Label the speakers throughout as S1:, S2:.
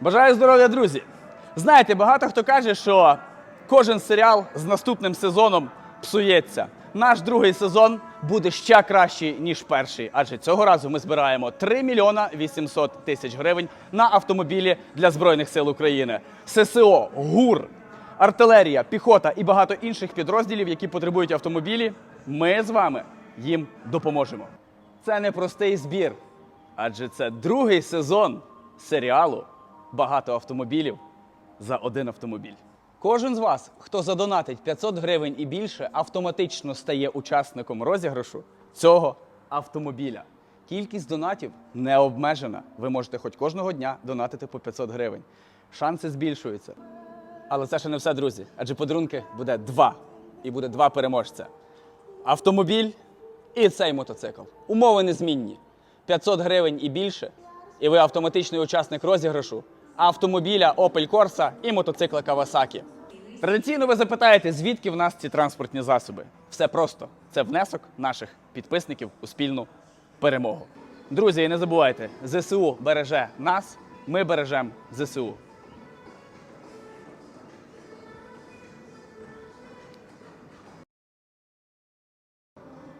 S1: Бажаю здоров'я, друзі! Знаєте, багато хто каже, що кожен серіал з наступним сезоном псується. Наш другий сезон буде ще кращий, ніж перший, адже цього разу ми збираємо 3 мільйона 800 тисяч гривень на автомобілі для Збройних сил України. ССО, ГУР, артилерія, піхота і багато інших підрозділів, які потребують автомобілі. Ми з вами їм допоможемо. Це не простий збір, адже це другий сезон серіалу Багато автомобілів за один автомобіль. Кожен з вас, хто задонатить 500 гривень і більше, автоматично стає учасником розіграшу цього автомобіля. Кількість донатів не обмежена. Ви можете хоч кожного дня донатити по 500 гривень. Шанси збільшуються. Але це ще не все, друзі. Адже подарунки буде два. І буде два переможця: автомобіль і цей мотоцикл. Умови незмінні. 500 гривень і більше, і ви автоматичний учасник розіграшу автомобіля Opel Corsa і мотоцикла Kawasaki. Традиційно ви запитаєте, звідки в нас ці транспортні засоби? Все просто. Це внесок наших підписників у спільну перемогу. Друзі, і не забувайте, ЗСУ береже нас, ми бережемо ЗСУ.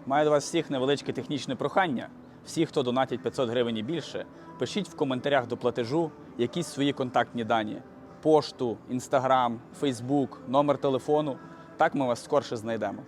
S1: Маю до вас всіх невеличке технічне прохання. Всі, хто донатять 500 гривень і більше, пишіть в коментарях до платежу якісь свої контактні дані: пошту, інстаграм, фейсбук, номер телефону. Так ми вас скорше знайдемо.